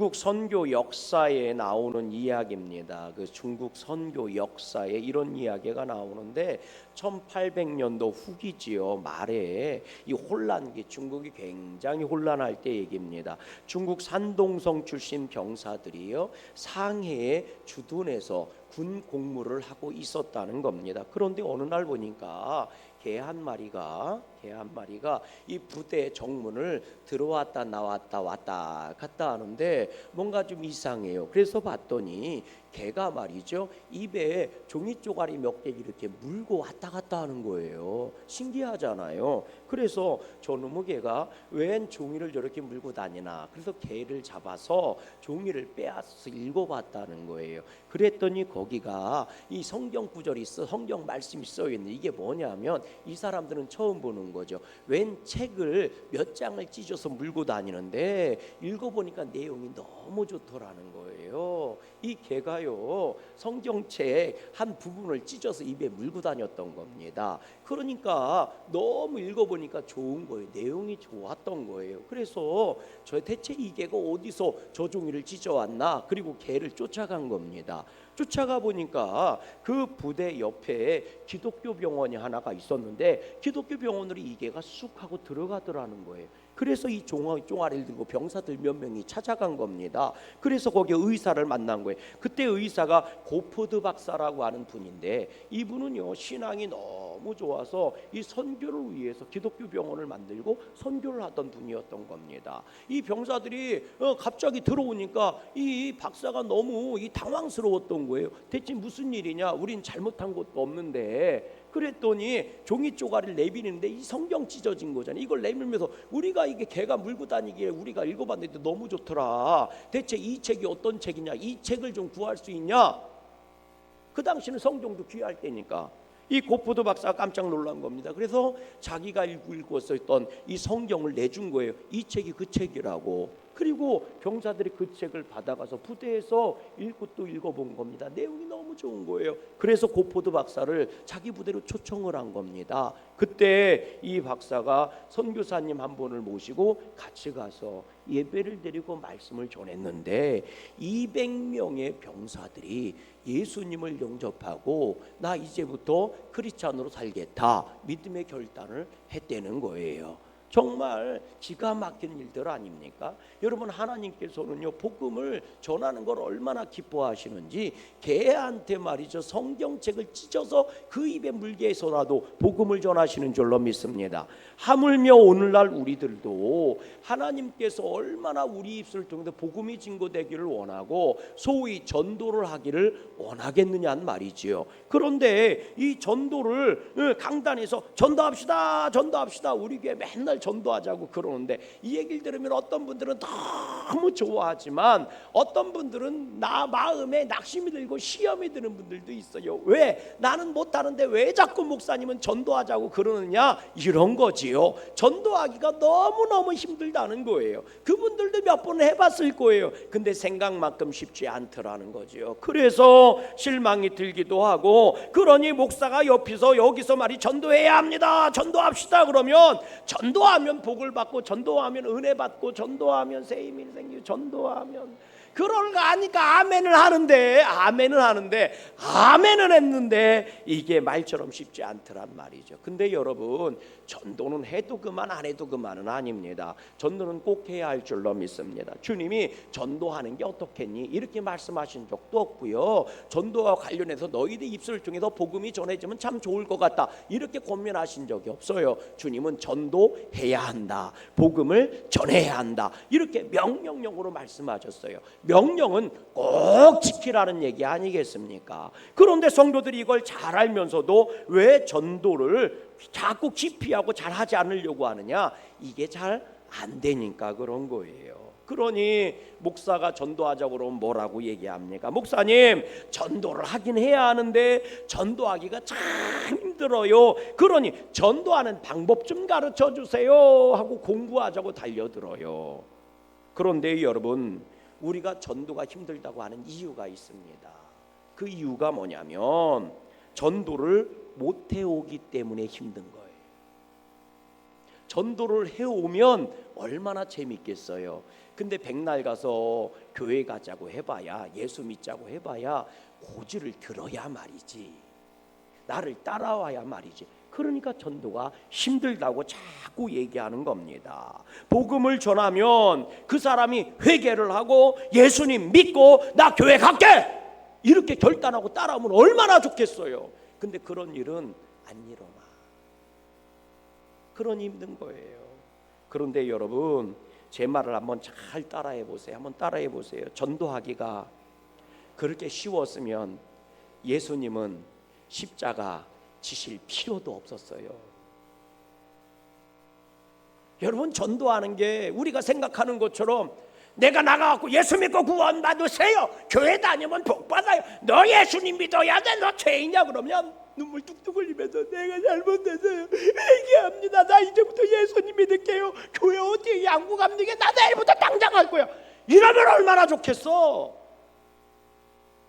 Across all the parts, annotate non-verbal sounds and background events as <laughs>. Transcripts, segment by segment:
중국 선교 역사에 나오는 이야기입니다. 그 중국 선교 역사에 이런 이야기가 나오는데 1800년도 후기지요 말에 이 혼란기 중국이 굉장히 혼란할 때 얘기입니다. 중국 산동성 출신 병사들이요 상해에 주둔해서 군 공무를 하고 있었다는 겁니다. 그런데 어느 날 보니까 개 한 마리가 개 한 마리가 이 부대 정문을 들어왔다 나왔다 왔다 갔다 하는데 뭔가 좀 이상해요. 그래서 봤더니 개가 말이죠 입에 종이 쪼가리 몇 개 이렇게 물고 왔다 갔다 하는 거예요. 신기하잖아요. 그래서 저놈의 개가 웬 종이를 저렇게 물고 다니나 그래서 개를 잡아서 종이를 빼앗아서 읽어봤다는 거예요. 그랬더니 거기가 이 성경 구절이 있어 성경 말씀이 써 있는 이게 뭐냐면 이 사람들은 처음 보는 거죠. 웬 책을 몇 장을 찢어서 물고 다니는데 읽어보니까 내용이 너무 좋더라는 거예요. 이 개가요 성경책 한 부분을 찢어서 입에 물고 다녔던 겁니다. 그러니까 너무 읽어보니까 좋은 거예요. 내용이 좋았던 거예요. 그래서 저 대체 이 개가 어디서 저 종이를 찢어왔나? 그리고 개를 쫓아간 겁니다. 쫓아가 보니까 그 부대 옆에 기독교 병원이 하나가 있었는데 기독교 병원으로 이 개가 쑥 하고 들어가더라는 거예요. 그래서 이 종아, 종아리를 들고 병사들 몇 명이 찾아간 겁니다. 그래서 거기에 의사를 만난 거예요. 그때 의사가 고포드 박사라고 하는 분인데 이분은요 신앙이 너무 좋아서 이 선교를 위해서 기독교 병원을 만들고 선교를 하던 분이었던 겁니다. 이 병사들이 어, 갑자기 들어오니까 이 박사가 너무 이 당황스러웠던 거예요. 대체 무슨 일이냐? 우린 잘못한 것도 없는데 그랬더니 종이 쪼가리를 내비는데 이 성경 찢어진 거잖아요. 이걸 내밀면서 우리가 이게 개가 물고 다니기에 우리가 읽어봤는데 너무 좋더라. 대체 이 책이 어떤 책이냐? 이 책을 좀 구할 수 있냐? 그 당시는 성경도 귀할 때니까 이 고포도 박사가 깜짝 놀란 겁니다. 그래서 자기가 있었던 이 성경을 내준 거예요. 이 책이 그 책이라고. 그리고 병사들이 그 책을 받아가서 부대에서 읽고 또 읽어본 겁니다. 내용이 너무 좋은 거예요. 그래서 고포드 박사를 자기 부대로 초청을 한 겁니다. 그때 이 박사가 선교사님 한 분을 모시고 같이 가서 예배를 드리고 말씀을 전했는데 200명의 병사들이 예수님을 영접하고 나 이제부터 크리스찬으로 살겠다 믿음의 결단을 했다는 거예요. 정말 기가 막힌 일들 아닙니까? 여러분 하나님께서는요 복음을 전하는 걸 얼마나 기뻐하시는지 개한테 말이죠 성경책을 찢어서 그 입에 물게 해서라도 복음을 전하시는 줄로 믿습니다. 하물며 오늘날 우리들도 하나님께서 얼마나 우리 입술을 통해서 복음이 증거되기를 원하고 소위 전도를 하기를 원하겠느냐는 말이지요. 그런데 이 전도를 어, 강단에서 전도합시다, 전도합시다. 우리 교회 맨날 전도하자고 그러는데 이 얘기를 들으면 어떤 분들은 너무 좋아하지만 어떤 분들은 나 마음에 낙심이 들고 시험이 드는 분들도 있어요. 왜 나는 못하는데 왜 자꾸 목사님은 전도하자고 그러느냐 이런 거지요. 전도하기가 너무 너무 힘들다는 거예요. 그분들도 몇 번 해봤을 거예요. 근데 생각만큼 쉽지 않더라는 거지요. 그래서 실망이 들기도 하고 그러니 목사가 옆에서 여기서 말이 전도해야 합니다. 전도합시다 그러면 전도 하면 복을 받고 전도하면 은혜 받고 전도하면 새 힘이 생기고 전도하면 그럴 거 아니까 아멘을 하는데 아멘을 하는데 아멘을 했는데 이게 말처럼 쉽지 않더란 말이죠. 근데 여러분 전도는 해도 그만 안 해도 그만은 아닙니다. 전도는 꼭 해야 할 줄로 믿습니다. 주님이 전도하는 게 어떻겠니? 이렇게 말씀하신 적도 없고요. 전도와 관련해서 너희들 입술 중에서 복음이 전해지면 참 좋을 것 같다. 이렇게 고민하신 적이 없어요. 주님은 전도해야 한다. 복음을 전해야 한다. 이렇게 명령령으로 말씀하셨어요. 명령은 꼭 지키라는 얘기 아니겠습니까? 그런데 성도들이 이걸 잘 알면서도 왜 전도를 자꾸 기피하고 잘 하지 않으려고 하느냐? 이게 잘 안 되니까 그런 거예요. 그러니 목사가 전도하자고 그러면 뭐라고 얘기합니까? 목사님 전도를 하긴 해야 하는데 전도하기가 참 힘들어요. 그러니 전도하는 방법 좀 가르쳐 주세요 하고 공부하자고 달려들어요. 그런데 여러분 우리가 전도가 힘들다고 하는 이유가 있습니다. 그 이유가 뭐냐면 전도를 못 해오기 때문에 힘든 거예요. 전도를 해오면 얼마나 재밌겠어요. 근데 백날 가서 교회 가자고 해봐야 예수 믿자고 해봐야 고지를 들어야 말이지. 나를 따라와야 말이지. 그러니까 전도가 힘들다고 자꾸 얘기하는 겁니다. 복음을 전하면 그 사람이 회개를 하고 예수님 믿고 나 교회 갈게 이렇게 결단하고 따라오면 얼마나 좋겠어요. 근데 그런 일은 안 일어나. 그런 힘든 거예요. 그런데 여러분 제 말을 한번 잘 따라해 보세요. 한번 따라해 보세요. 전도하기가 그렇게 쉬웠으면 예수님은 십자가 지실 필요도 없었어요. 여러분 전도하는 게 우리가 생각하는 것처럼 내가 나가갖고 예수 믿고 구원 받으세요. 교회 다니면 복 받아요. 너 예수님 믿어야 돼. 너 죄인이야 그러면 눈물 뚝뚝 흘리면서 내가 잘못했어요. 회개합니다. 나 이제부터 예수님 믿을게요. 교회 어디 양구 감독에 나 내일부터 당장 갈 거야. 이러면 얼마나 좋겠어.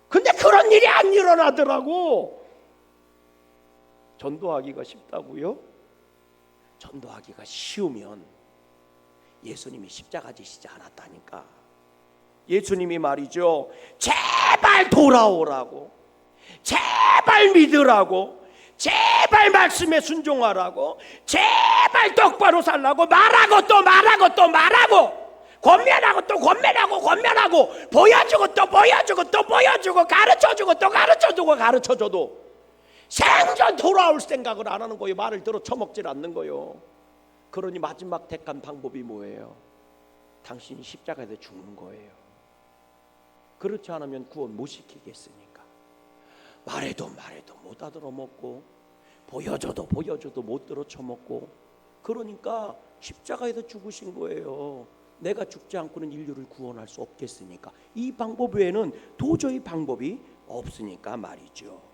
근데 그런 일이 안 일어나더라고. 전도하기가 쉽다고요? 전도하기가 쉬우면 예수님이 십자가 지시지 않았다니까. 예수님이 말이죠. 제발 돌아오라고. 제발 믿으라고. 제발 말씀에 순종하라고. 제발 똑바로 살라고 말하고 또 말하고 또 말하고. 권면하고 또 권면하고 권면하고 보여주고 또 보여주고 또 보여주고 가르쳐주고 또 가르쳐주고 가르쳐줘도 생전 돌아올 생각을 안 하는 거예요. 말을 들어 처먹질 않는 거예요. 그러니 마지막 택한 방법이 뭐예요? 당신이 십자가에서 죽는 거예요. 그렇지 않으면 구원 못 시키겠으니까. 말해도 말해도 못 알아들어 먹고 보여줘도 보여줘도 못 들어 처먹고 그러니까 십자가에서 죽으신 거예요. 내가 죽지 않고는 인류를 구원할 수 없겠으니까 이 방법 외에는 도저히 방법이 없으니까 말이죠.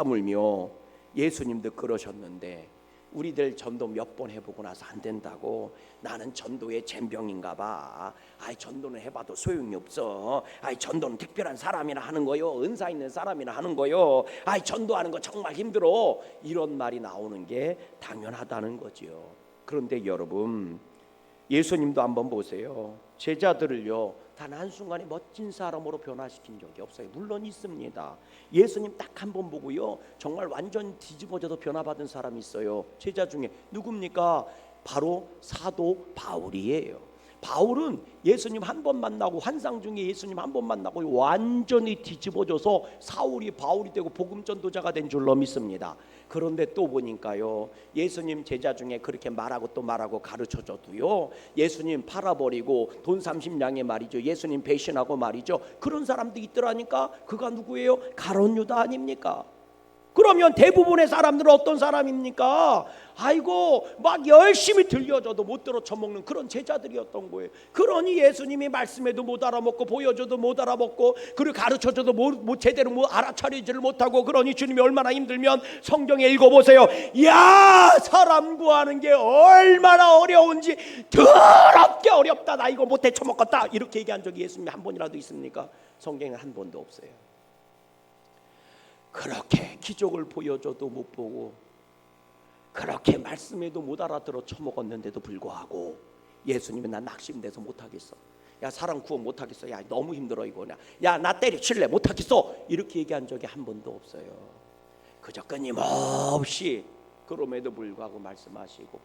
하물며 예수님도 그러셨는데 우리들 전도 몇 번 해보고 나서 안 된다고 나는 전도의 젬병인가 봐. 아이 전도는 해봐도 소용이 없어. 아이 전도는 특별한 사람이나 하는 거요. 은사 있는 사람이나 하는 거요. 아이 전도하는 거 정말 힘들어. 이런 말이 나오는 게 당연하다는 거지요. 그런데 여러분 예수님도 한번 보세요. 제자들을요. 단 한순간에 멋진 사람으로 변화시킨 적이 없어요. 물론 있습니다. 예수님 딱 한 번 보고요. 정말 완전 뒤집어져서 변화받은 사람이 있어요. 제자 중에 누굽니까? 바로 사도 바울이에요. 바울은 예수님 한 번 만나고 환상 중에 예수님 한 번 만나고 완전히 뒤집어져서 사울이 바울이 되고 복음 전도자가 된 줄로 믿습니다. 그런데 또 보니까요. 예수님 제자 중에 그렇게 말하고 또 말하고 가르쳐 줘도요. 예수님 팔아버리고 돈 30냥에 말이죠. 예수님 배신하고 말이죠. 그런 사람도 있더라니까. 그가 누구예요? 가론 유다 아닙니까? 그러면 대부분의 사람들은 어떤 사람입니까? 아이고 막 열심히 들려줘도 못 들어 처먹는 그런 제자들이었던 거예요. 그러니 예수님이 말씀해도 못 알아먹고 보여줘도 못 알아먹고 그리고 가르쳐줘도 못, 못 제대로 못 알아차리지를 못하고 그러니 주님이 얼마나 힘들면 성경에 읽어보세요. 야 사람 구하는 게 얼마나 어려운지 더럽게 어렵다. 나 이거 못해 처먹겠다. 이렇게 얘기한 적이 예수님이 한 번이라도 있습니까? 성경에 한 번도 없어요. 그렇게 기적을 보여줘도 못 보고 그렇게 말씀해도 못 알아들어 처먹었는데도 불구하고 예수님이 나 낙심돼서 못하겠어. 야 사람 구원 못하겠어. 야 너무 힘들어 이거. 야나 때려칠래 못하겠어. 이렇게 얘기한 적이 한 번도 없어요. 그저 끊임없이 그럼에도 불구하고 말씀하시고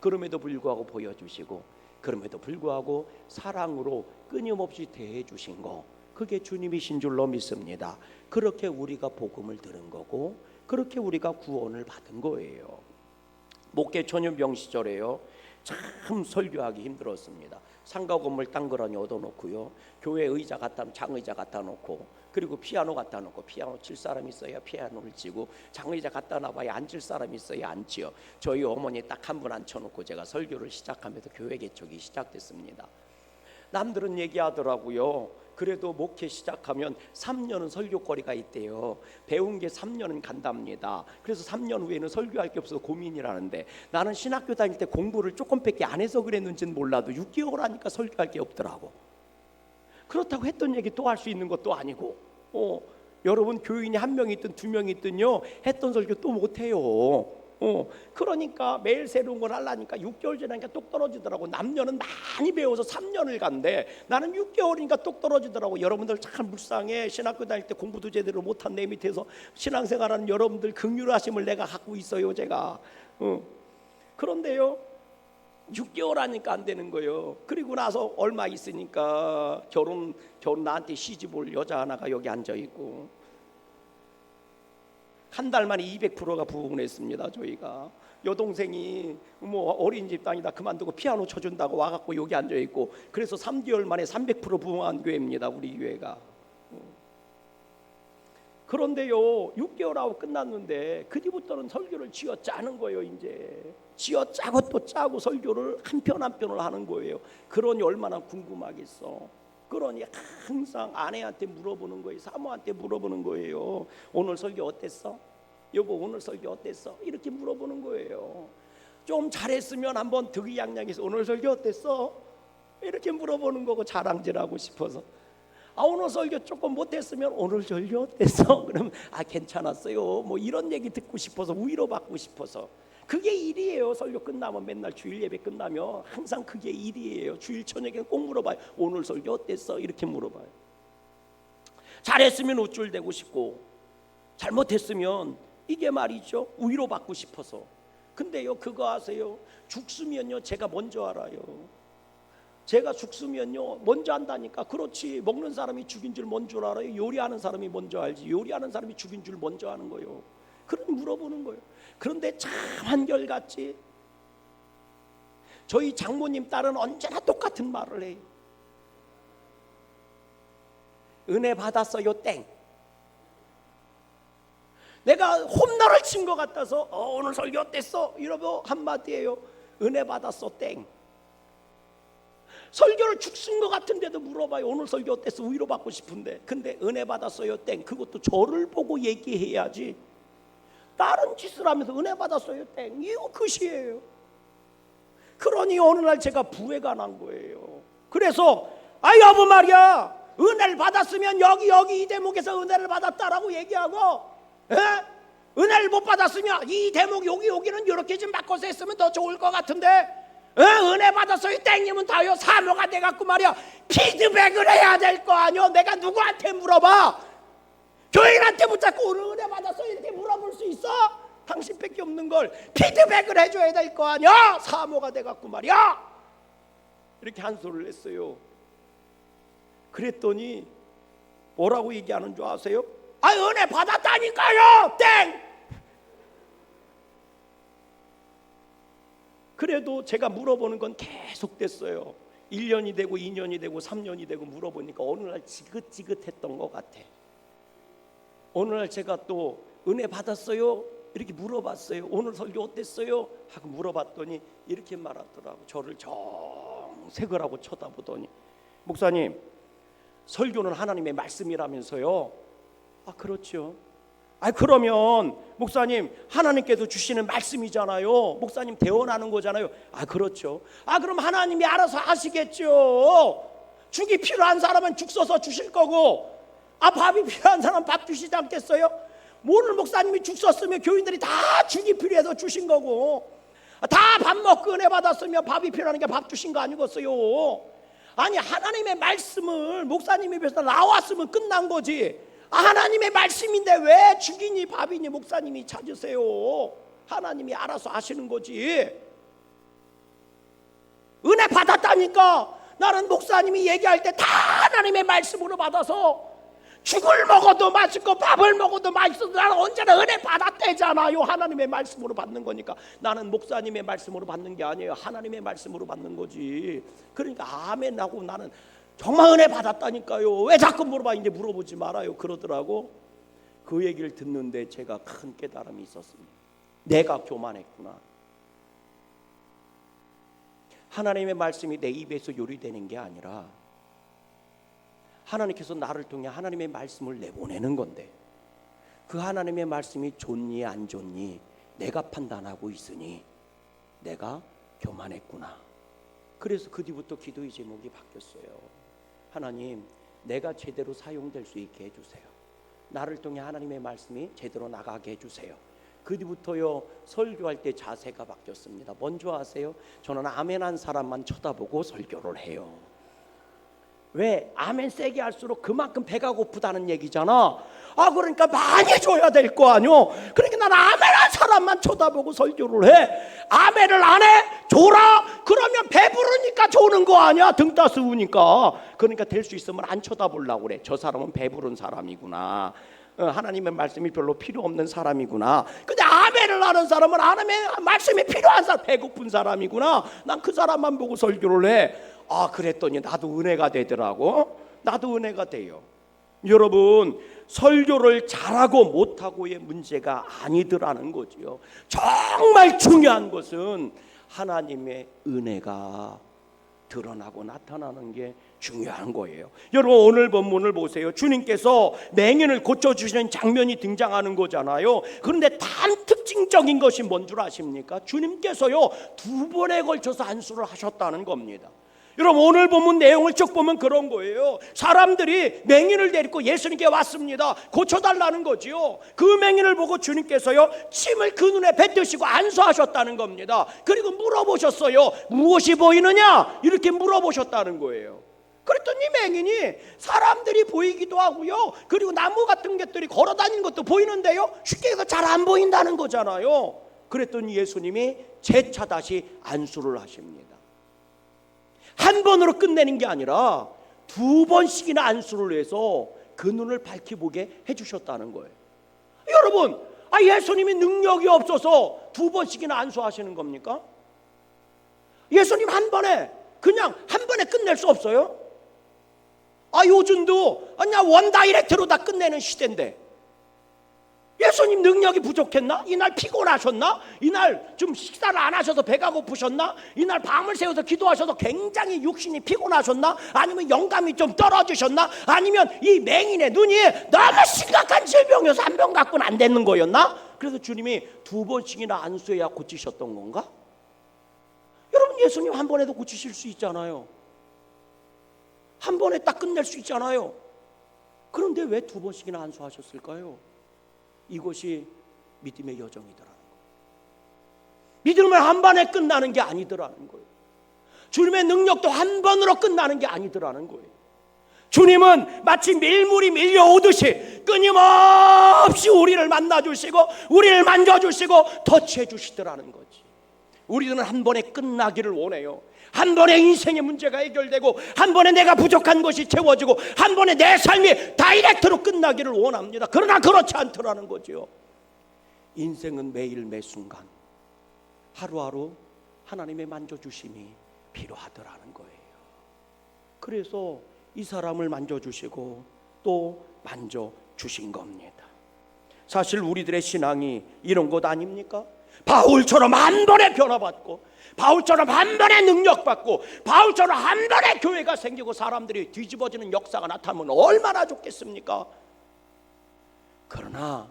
그럼에도 불구하고 보여주시고 그럼에도 불구하고 사랑으로 끊임없이 대해 주신 거 그게 주님이신 줄로 믿습니다. 그렇게 우리가 복음을 들은 거고 그렇게 우리가 구원을 받은 거예요. 목계 천연병 시절에요. 참 설교하기 힘들었습니다. 상가 건물 땅그러니 얻어놓고요. 교회 의자 갖다 장의자 갖다 놓고 그리고 피아노 갖다 놓고 피아노 칠 사람 있어야 피아노를 치고 장의자 갖다 놔봐야 앉을 사람 있어야 앉지요. 저희 어머니 딱 한 분 앉혀놓고 제가 설교를 시작하면서 교회 개척이 시작됐습니다. 남들은 얘기하더라고요. 그래도 목회 시작하면 3년은 설교거리가 있대요. 배운 게 3년은 간답니다. 그래서 3년 후에는 설교할 게 없어서 고민이라는데 나는 신학교 다닐 때 공부를 조금밖에 안 해서 그랬는지는 몰라도 6개월 하니까 설교할 게 없더라고. 그렇다고 했던 얘기 또 할 수 있는 것도 아니고 어, 여러분 교인이 한명 있든 두명 있든요 했던 설교 또 못 해요. 어, 그러니까 매일 새로운 걸 하려니까 6개월 지나니까 똑 떨어지더라고. 남녀는 많이 배워서 3년을 간대. 나는 6개월이니까 똑 떨어지더라고. 여러분들 참 불쌍해. 신학교 다닐 때 공부도 제대로 못한 내 밑에서 신앙생활하는 여러분들 긍휼하심을 내가 갖고 있어요, 제가. 어. 그런데요. 6개월 하니까 안 되는 거예요. 그리고 나서 얼마 있으니까 결혼 결혼 나한테 시집 올 여자 하나가 여기 앉아 있고 한 달 만에 200%가 부흥했습니다. 저희가 여동생이 뭐 어린이집 다니다 그만두고 피아노 쳐준다고 와갖고 여기 앉아 있고 그래서 3개월 만에 300% 부흥한 교회입니다. 우리 교회가. 그런데요 6개월 하고 끝났는데 그 뒤부터는 설교를 쥐어 짜는 거예요 이제 쥐어 짜고 또 짜고 설교를 한 편 한 편을 하는 거예요 그러니 얼마나 궁금하겠어 그러니 항상 아내한테 물어보는 거예요 사모한테 물어보는 거예요 오늘 설교 어땠어? 여보 오늘 설교 어땠어? 이렇게 물어보는 거예요 좀 잘했으면 한번 득이양양해서 오늘 설교 어땠어? 이렇게 물어보는 거고 자랑질하고 싶어서 아 오늘 설교 조금 못했으면 오늘 설교 어땠어? <laughs> 그러면 아 괜찮았어요. 뭐 이런 얘기 듣고 싶어서 위로 받고 싶어서 그게 일이에요. 설교 끝나면 맨날 주일 예배 끝나면 항상 그게 일이에요. 주일 저녁에 꼭 물어봐요. 오늘 설교 어땠어? 이렇게 물어봐요. 잘했으면 우쭐 대고 싶고 잘못했으면 이게 말이죠. 위로 받고 싶어서. 근데요 그거 아세요? 죽으면요 제가 먼저 알아요. 제가 죽으면요 먼저 안다니까 그렇지 먹는 사람이 죽인 줄 먼저 알아요 요리하는 사람이 먼저 알지 요리하는 사람이 죽인 줄 먼저 아는 거예요 그런 물어보는 거예요 그런데 참 한결같이 저희 장모님 딸은 언제나 똑같은 말을 해요 은혜 받았어요 땡 내가 홈런을 친 것 같아서 어, 오늘 설교 어땠어? 이러고 한마디예요 은혜 받았어 땡 설교를 죽쓴 것 같은데도 물어봐요. 오늘 설교 어땠어? 위로 받고 싶은데. 근데 은혜 받았어요. 땡. 그것도 저를 보고 얘기해야지. 다른 짓을 하면서 은혜 받았어요. 땡. 이거 끝이에요. 그러니 어느 날 제가 부회가 난 거예요. 그래서 아 여보 말이야. 은혜를 받았으면 여기 여기 이 대목에서 은혜를 받았다라고 얘기하고 에? 은혜를 못 받았으면 이 대목 여기 여기는 이렇게 좀 바꿔서 했으면 더 좋을 것 같은데 어, 은혜 받았어요 땡님은 다요 사모가 돼갖고 말이야 피드백을 해야 될 거 아니요 내가 누구한테 물어봐 교인한테 붙잡고 오늘 은혜 받았어 이렇게 물어볼 수 있어 당신밖에 없는 걸 피드백을 해줘야 될 거 아니야 사모가 돼갖고 말이야 이렇게 한 소리를 했어요 그랬더니 뭐라고 얘기하는 줄 아세요? 아 은혜 받았다니까요 땡 그래도 제가 물어보는 건 계속 됐어요. 1년이 되고 2년이 되고 3년이 되고 물어보니까 어느 날 지긋지긋했던 것 같아. 날 제가 또 은혜 받았어요? 이렇게 물어봤어요. 오늘 설교 어땠어요? 하고 물어봤더니 이렇게 말하더라고. 저를 정색을 하고 쳐다보더니 목사님 설교는 하나님의 말씀이라면서요. 아 그렇죠. 아 그러면 목사님 하나님께서 주시는 말씀이잖아요. 목사님 대원하는 거잖아요. 아 그렇죠. 아 그럼 하나님이 알아서 하시겠죠. 죽이 필요한 사람은 죽 써서 주실 거고 아 밥이 필요한 사람 밥 주시지 않겠어요? 오늘 목사님이 죽 썼으면 교인들이 다 죽이 필요해서 주신 거고 다 밥 먹고 은혜 받았으면 밥이 필요하니까 밥 주신 거 아니겠어요? 아니 하나님의 말씀을 목사님 입에서 나왔으면 끝난 거지. 아, 하나님의 말씀인데 왜 죽이니 밥이니 목사님이 찾으세요. 하나님이 알아서 하시는 거지. 은혜 받았다니까 나는 목사님이 얘기할 때 다 하나님의 말씀으로 받아서 죽을 먹어도 맛있고 밥을 먹어도 맛있어도 나는 언제나 은혜 받았대잖아요. 하나님의 말씀으로 받는 거니까 나는 목사님의 말씀으로 받는 게 아니에요. 하나님의 말씀으로 받는 거지. 그러니까 아멘 하고 나는 정말 은혜 받았다니까요. 왜 자꾸 물어봐? 이제 물어보지 말아요. 그러더라고. 그 얘기를 듣는데 제가 큰 깨달음이 있었습니다. 내가 교만했구나. 하나님의 말씀이 내 입에서 요리되는 게 아니라 하나님께서 나를 통해 하나님의 말씀을 내보내는 건데 그 하나님의 말씀이 좋니 안 좋니 내가 판단하고 있으니 내가 교만했구나. 그래서 그 뒤부터 기도의 제목이 바뀌었어요. 하나님, 내가 제대로 사용될 수 있게 해주세요. 나를 통해 하나님의 말씀이 제대로 나가게 해주세요. 그 뒤부터요 설교할 때 자세가 바뀌었습니다. 먼저 아세요? 저는 아멘한 사람만 쳐다보고 설교를 해요. 왜 아멘 세게 할수록 그만큼 배가 고프다는 얘기잖아. 아 그러니까 많이 줘야 될 거 아니요. 그러니까 난 아멘한 사람만 쳐다보고 설교를 해. 아멘을 안 해? 줘라. 그러면 배부르니까 주는 거 아니야. 등 따스우니까. 그러니까 될 수 있으면 안 쳐다보려고 그래. 저 사람은 배부른 사람이구나. 어, 하나님의 말씀이 별로 필요 없는 사람이구나. 근데 아멘을 하는 사람은 하나님의 말씀이 필요한 사람, 배고픈 사람이구나. 난 그 사람만 보고 설교를 해. 아, 그랬더니 나도 은혜가 되더라고. 나도 은혜가 돼요. 여러분, 설교를 잘하고 못하고의 문제가 아니더라는 거지요. 정말 중요한 것은 하나님의 은혜가 드러나고 나타나는 게 중요한 거예요. 여러분 오늘 본문을 보세요. 주님께서 맹인을 고쳐 주시는 장면이 등장하는 거잖아요. 그런데 단 특징적인 것이 뭔 줄 아십니까? 주님께서요 두 번에 걸쳐서 안수를 하셨다는 겁니다. 여러분 오늘 본문 내용을 쭉 보면 그런 거예요. 사람들이 맹인을 데리고 예수님께 왔습니다. 고쳐달라는 거지요. 그 맹인을 보고 주님께서요 침을 그 눈에 뱉으시고 안수하셨다는 겁니다. 그리고 물어보셨어요. 무엇이 보이느냐? 이렇게 물어보셨다는 거예요. 그랬더니 맹인이 사람들이 보이기도 하고요. 그리고 나무 같은 것들이 걸어 다니는 것도 보이는데요. 쉽게 해서 잘안 보인다는 거잖아요. 그랬더니 예수님이 재차 다시 안수를 하십니다. 한 번으로 끝내는 게 아니라 두 번씩이나 안수를 해서 그 눈을 밝히 보게 해주셨다는 거예요. 여러분, 아 예수님이 능력이 없어서 두 번씩이나 안수하시는 겁니까? 예수님 한 번에 그냥 한 번에 끝낼 수 없어요? 아 요즘도 그냥 원 다이렉트로 다 끝내는 시대인데 능력이 부족했나? 이날 피곤하셨나? 이날 좀 식사를 안 하셔서 배가 고프셨나? 이날 밤을 새워서 기도하셔서 굉장히 육신이 피곤하셨나? 아니면 영감이 좀 떨어지셨나? 아니면 이 맹인의 눈이 너무 심각한 질병이어서 한 병 갖고는 안 되는 거였나? 그래서 주님이 두 번씩이나 안수해야 고치셨던 건가? 여러분 예수님 한 번에도 고치실 수 있잖아요. 한 번에 딱 끝낼 수 있잖아요. 그런데 왜 두 번씩이나 안수하셨을까요? 이것이 믿음의 여정이더라는 거예요. 믿음은 한 번에 끝나는 게 아니더라는 거예요. 주님의 능력도 한 번으로 끝나는 게 아니더라는 거예요. 주님은 마치 밀물이 밀려오듯이 끊임없이 우리를 만나주시고 우리를 만져주시고 터치해 주시더라는 거지. 우리는 한 번에 끝나기를 원해요. 한 번에 인생의 문제가 해결되고 한 번에 내가 부족한 것이 채워지고 한 번에 내 삶이 다이렉트로 끝나기를 원합니다. 그러나 그렇지 않더라는 거죠. 인생은 매일 매 순간 하루하루 하나님의 만져주심이 필요하더라는 거예요. 그래서 이 사람을 만져주시고 또 만져주신 겁니다. 사실 우리들의 신앙이 이런 것 아닙니까? 바울처럼 한 번에 변화받고 바울처럼 한 번에 능력받고 바울처럼 한 번에 교회가 생기고 사람들이 뒤집어지는 역사가 나타나면 얼마나 좋겠습니까? 그러나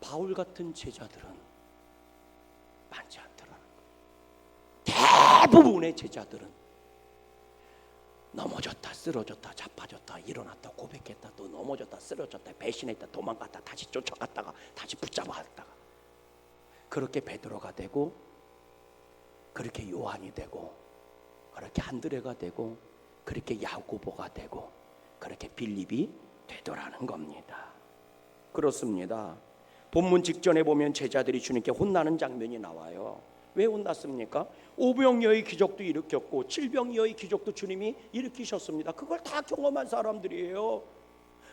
바울 같은 제자들은 많지 않더라는 거예요. 대부분의 제자들은 넘어졌다 쓰러졌다 자빠졌다 일어났다 고백했다 또 넘어졌다 쓰러졌다 배신했다 도망갔다 다시 쫓아갔다가 다시 붙잡았다가 그렇게 베드로가 되고 그렇게 요한이 되고 그렇게 한드레가 되고 그렇게 야고보가 되고 그렇게 빌립이 되더라는 겁니다. 그렇습니다. 본문 직전에 보면 제자들이 주님께 혼나는 장면이 나와요. 왜 혼났습니까? 오병이어의 기적도 일으켰고 칠병이어의 기적도 주님이 일으키셨습니다. 그걸 다 경험한 사람들이에요.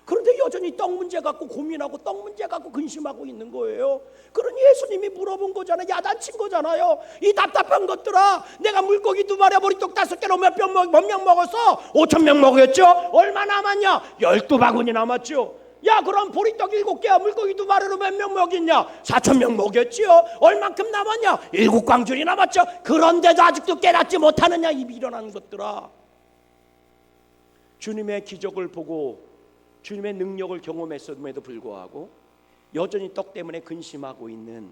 그런데 여전히 떡 문제 갖고 고민하고 떡 문제 갖고 근심하고 있는 거예요. 그러니 예수님이 물어본 거잖아요. 야단친 거잖아요. 이 답답한 것들아, 내가 물고기 두 마리, 보리떡 다섯 개로 몇명 먹었어? 오천 명 먹었죠? 얼마 남았냐? 열두 바구니 남았죠. 야, 그럼 보리떡 일곱 개야, 물고기 두 마리로 몇 명 먹였냐? 사천 명 먹였지요. 얼만큼 남았냐? 일곱 광줄이 남았죠. 그런데도 아직도 깨닫지 못하느냐? 이 일어나는 것들아. 주님의 기적을 보고 주님의 능력을 경험했음에도 불구하고 여전히 떡 때문에 근심하고 있는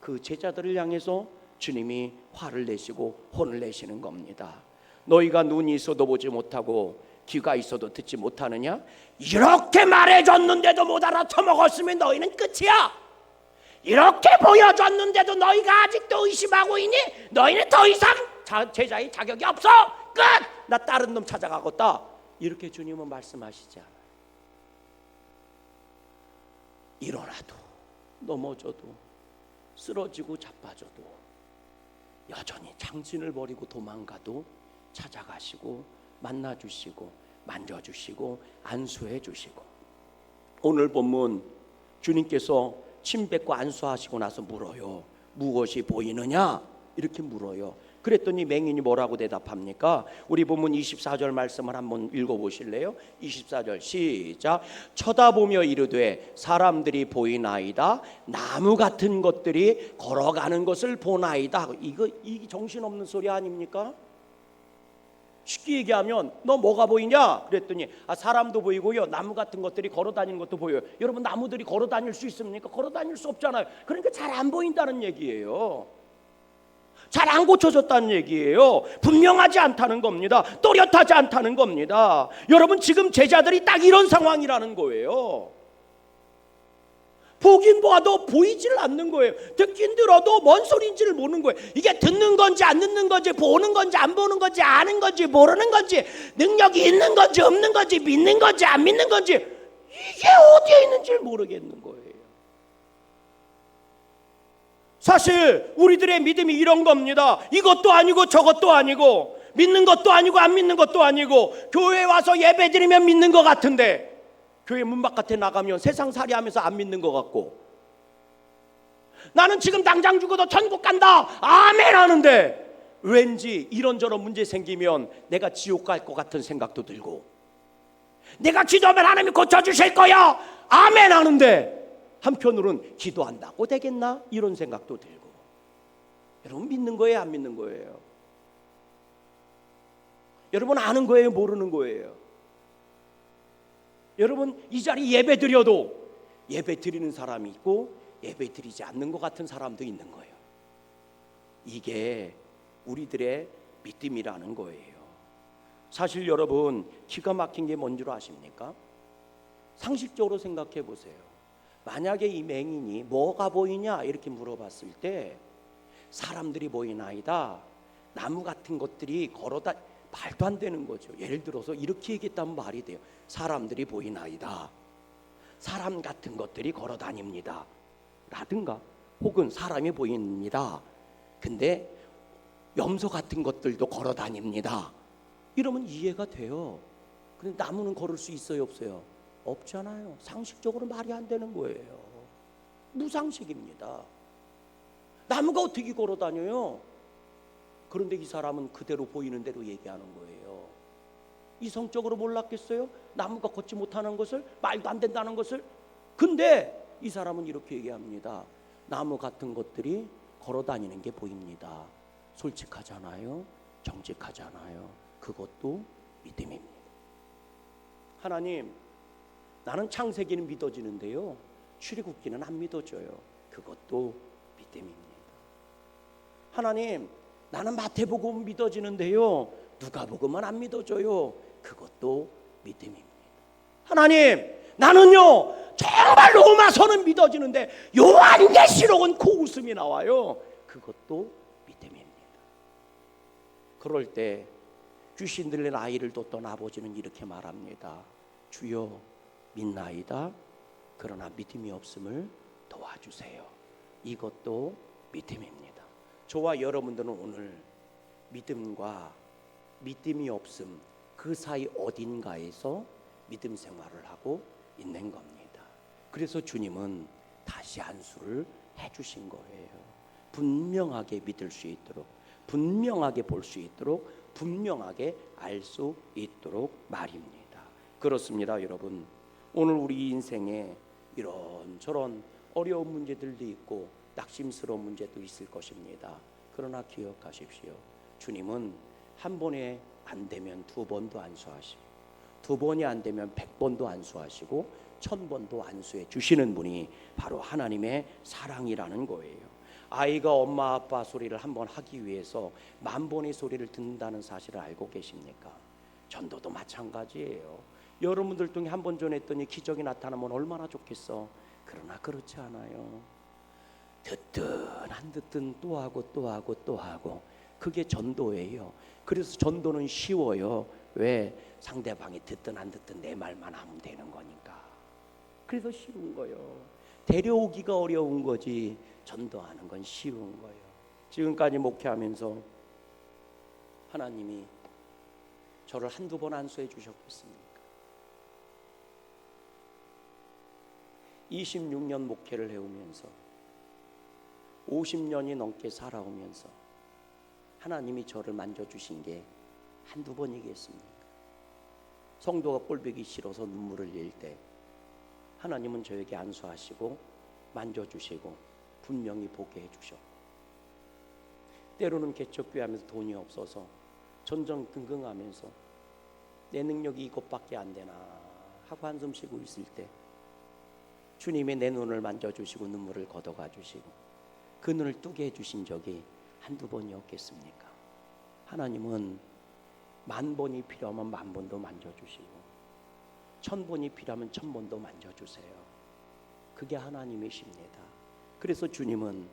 그 제자들을 향해서 주님이 화를 내시고 혼을 내시는 겁니다. 너희가 눈이 있어도 보지 못하고 귀가 있어도 듣지 못하느냐? 이렇게 말해줬는데도 못 알아쳐먹었으면 너희는 끝이야. 이렇게 보여줬는데도 너희가 아직도 의심하고 있니? 너희는 더 이상 자, 제자의 자격이 없어. 끝. 나 다른 놈 찾아가겠다. 이렇게 주님은 말씀하시지 않아요. 일어나도 넘어져도 쓰러지고 자빠져도 여전히 장신을 버리고 도망가도 찾아가시고 만나주시고 만져주시고 안수해 주시고 오늘 본문 주님께서 침 뱉고 안수하시고 나서 물어요. 무엇이 보이느냐? 이렇게 물어요. 그랬더니 맹인이 뭐라고 대답합니까? 우리 본문 24절 말씀을 한번 읽어 보실래요? 24절 시작. 쳐다보며 이르되 사람들이 보이나이다. 나무 같은 것들이 걸어가는 것을 보나이다. 이거 이 정신없는 소리 아닙니까? 쉽게 얘기하면 너 뭐가 보이냐? 그랬더니 아, 사람도 보이고요. 나무 같은 것들이 걸어 다니는 것도 보여요. 여러분 나무들이 걸어 다닐 수 있습니까? 걸어 다닐 수 없잖아요. 그러니까 잘 안 보인다는 얘기예요. 잘 안 고쳐졌다는 얘기예요. 분명하지 않다는 겁니다. 또렷하지 않다는 겁니다. 여러분 지금 제자들이 딱 이런 상황이라는 거예요. 보긴 봐도 보이질 않는 거예요. 듣긴 들어도 뭔 소리인지를 모르는 거예요. 이게 듣는 건지 안 듣는 건지 보는 건지 안 보는 건지 아는 건지 모르는 건지 능력이 있는 건지 없는 건지 믿는 건지 안 믿는 건지 이게 어디에 있는지 모르겠는 거예요. 사실 우리들의 믿음이 이런 겁니다. 이것도 아니고 저것도 아니고 믿는 것도 아니고 안 믿는 것도 아니고 교회 와서 예배 드리면 믿는 것 같은데 교회 문 바깥에 나가면 세상 살이 하면서 안 믿는 것 같고. 나는 지금 당장 죽어도 천국 간다. 아멘 하는데 왠지 이런저런 문제 생기면 내가 지옥 갈 것 같은 생각도 들고. 내가 기도하면 하나님이 고쳐주실 거야. 아멘 하는데 한편으로는 기도한다고 되겠나 이런 생각도 들고 여러분 믿는 거예요 안 믿는 거예요 여러분 아는 거예요 모르는 거예요 여러분 이 자리 예배 드려도 예배 드리는 사람이 있고 예배 드리지 않는 것 같은 사람도 있는 거예요. 이게 우리들의 믿음이라는 거예요. 사실 여러분 기가 막힌 게 뭔 줄 아십니까? 상식적으로 생각해 보세요. 만약에 이 맹인이 뭐가 보이냐 이렇게 물어봤을 때 사람들이 보이나이다. 나무 같은 것들이 걸어다 말도 안 되는 거죠. 예를 들어서 이렇게 얘기했다면 말이 돼요. 사람들이 보이나이다. 사람 같은 것들이 걸어 다닙니다. 라든가 혹은 사람이 보입니다. 근데 염소 같은 것들도 걸어 다닙니다. 이러면 이해가 돼요. 근데 나무는 걸을 수 있어요, 없어요? 없잖아요. 상식적으로 말이 안 되는 거예요. 무상식입니다. 나무가 어떻게 걸어 다녀요? 그런데 이 사람은 그대로 보이는 대로 얘기하는 거예요. 이성적으로 몰랐겠어요? 나무가 걷지 못하는 것을 말도 안 된다는 것을. 근데 이 사람은 이렇게 얘기합니다. 나무 같은 것들이 걸어 다니는 게 보입니다. 솔직하잖아요. 정직하잖아요. 그것도 믿음입니다. 하나님, 나는 창세기는 믿어지는데요. 출애굽기는 안 믿어져요. 그것도 믿음입니다. 하나님, 나는 마태복음 믿어지는데요. 누가복음은 안 믿어져요. 그것도 믿음입니다. 하나님, 나는요 정말 로마서는 믿어지는데 요한계시록은 코 웃음이 나와요. 그것도 믿음입니다. 그럴 때 귀신 들린 아이를 뒀던 아버지는 이렇게 말합니다. 주여 믿나이다. 그러나 믿음이 없음을 도와주세요. 이것도 믿음입니다. 저와 여러분들은 오늘 믿음과 믿음이 없음 그 사이 어딘가에서 믿음 생활을 하고 있는 겁니다. 그래서 주님은 다시 안수를 해주신 거예요. 분명하게 믿을 수 있도록, 분명하게 볼 수 있도록, 분명하게 알 수 있도록 말입니다. 그렇습니다, 여러분. 오늘 우리 인생에 이런 저런 어려운 문제들도 있고 낙심스러운 문제도 있을 것입니다. 그러나 기억하십시오. 주님은 한 번에 안 되면 두 번도 안수하시고 두 번이 안 되면 백 번도 안수하시고 천 번도 안수해 주시는 분이 바로 하나님의 사랑이라는 거예요. 아이가 엄마 아빠 소리를 한 번 하기 위해서 만 번의 소리를 듣는다는 사실을 알고 계십니까? 전도도 마찬가지예요. 여러분들 중에 한 번 전했더니 기적이 나타나면 얼마나 좋겠어. 그러나 그렇지 않아요. 듣든 안 듣든 또 하고 또 하고 또 하고 그게 전도예요. 그래서 전도는 쉬워요. 왜 상대방이 듣든 안 듣든 내 말만 하면 되는 거니까. 그래서 쉬운 거예요. 데려오기가 어려운 거지 전도하는 건 쉬운 거예요. 지금까지 목회하면서 하나님이 저를 한두 번 안수해 주셨겠습니까? 26년 목회를 해오면서 50년이 넘게 살아오면서 하나님이 저를 만져주신 게 한두 번이겠습니까? 성도가 꼴보기 싫어서 눈물을 흘릴 때 하나님은 저에게 안수하시고 만져주시고 분명히 보게 해주셨고 때로는 개척교회 하면서 돈이 없어서 전전긍긍하면서 내 능력이 이것밖에 안 되나 하고 한숨 쉬고 있을 때 주님의 내 눈을 만져주시고 눈물을 걷어가 주시고 그 눈을 뜨게 해주신 적이 한두 번이었겠습니까? 하나님은 만 번이 필요하면 만 번도 만져주시고 천 번이 필요하면 천 번도 만져주세요. 그게 하나님이십니다. 그래서 주님은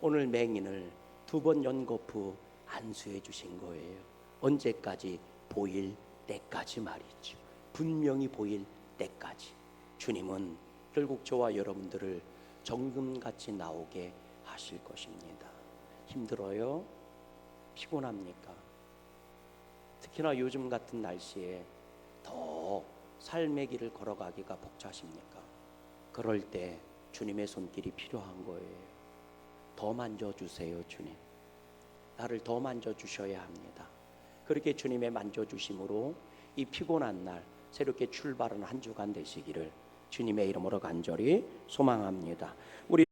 오늘 맹인을 두 번 연거푸 안수해 주신 거예요. 언제까지 보일 때까지 말이죠. 분명히 보일 때까지. 주님은 결국 저와 여러분들을 정금같이 나오게 하실 것입니다. 힘들어요? 피곤합니까? 특히나 요즘 같은 날씨에 더 삶의 길을 걸어가기가 벅차십니까? 그럴 때 주님의 손길이 필요한 거예요. 더 만져주세요, 주님. 나를 더 만져주셔야 합니다. 그렇게 주님의 만져주심으로 이 피곤한 날 새롭게 출발하는 한 주간 되시기를 주님의 이름으로 간절히 소망합니다. 우리